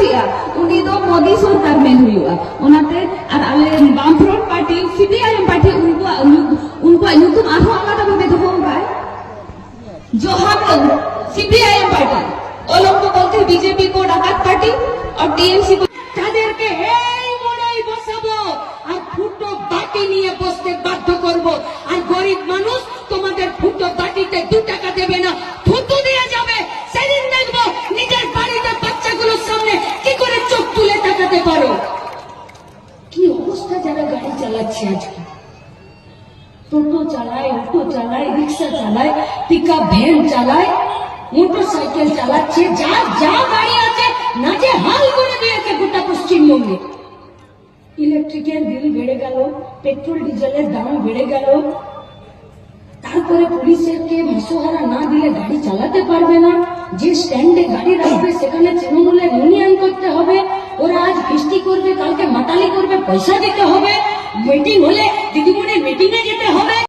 ᱟᱹᱣᱨᱤᱭᱟ ᱩᱱᱤ ᱫᱚ ᱢᱳᱫᱤ ᱥᱚᱨᱠᱟᱨ ᱢᱮᱱ ᱦᱩᱭᱩᱜᱼᱟ ᱚᱱᱟᱛᱮ ᱟᱨ ᱟᱞᱮ ᱵᱟᱢᱯᱷᱨᱚᱱᱴ ᱯᱟᱨᱴᱤ ᱥᱤᱯᱤᱟᱭᱮᱢ ᱯᱟᱨᱴᱤ ᱩᱱᱠᱩᱣᱟᱜ ᱩᱱᱠᱩᱣᱟᱜ ᱧᱩᱛᱩᱢ ᱟᱨᱦᱚᱸ ᱟᱞᱟᱫᱟ ᱵᱷᱟᱵᱮ ᱫᱚᱦᱚ ᱟᱠᱟᱫᱟᱭ ᱡᱚᱦᱟᱵᱚᱱ সিপিআইএম পার্টি অলক্ষ বলতে বিজেপি কো ডাকাত পার্টি আর টিএমসি কো তাদেরকে এই মোড়েই বসাবো আর ফুটো বাটি নিয়ে বসতে বাধ্য করব আর গরিব মানুষ তোমাদের ফুটো বাটিতে দু টাকা দেবে না কি যারা গাড়ি চালাচ্ছে আজকে। টোটো চালায়, অটো চালায়, রিক্সা চালায় পিকআপ ভ্যান চালায় মোটর সাইকেল চালাচ্ছে, যা যা গাড়ি আছে নাচে হাল করে দিয়েছে গোটা পশ্চিমবঙ্গে। ইলেকট্রিকের বিল বেড়ে গেল পেট্রোল ডিজেলের দাম বেড়ে গেল। তারপরে পুলিশেরকে মাসোহারা না দিলে গাড়ি চালাতে পারবে না। যে স্ট্যান্ডে গাড়ি রাখবে, সেখানে তৃণমূলের ওরা আজ বৃষ্টি করবে কালকে মাতালি করবে পয়সা দিতে হবে মিটিং হলে দিদিমণির মিটিংয়ে যেতে হবে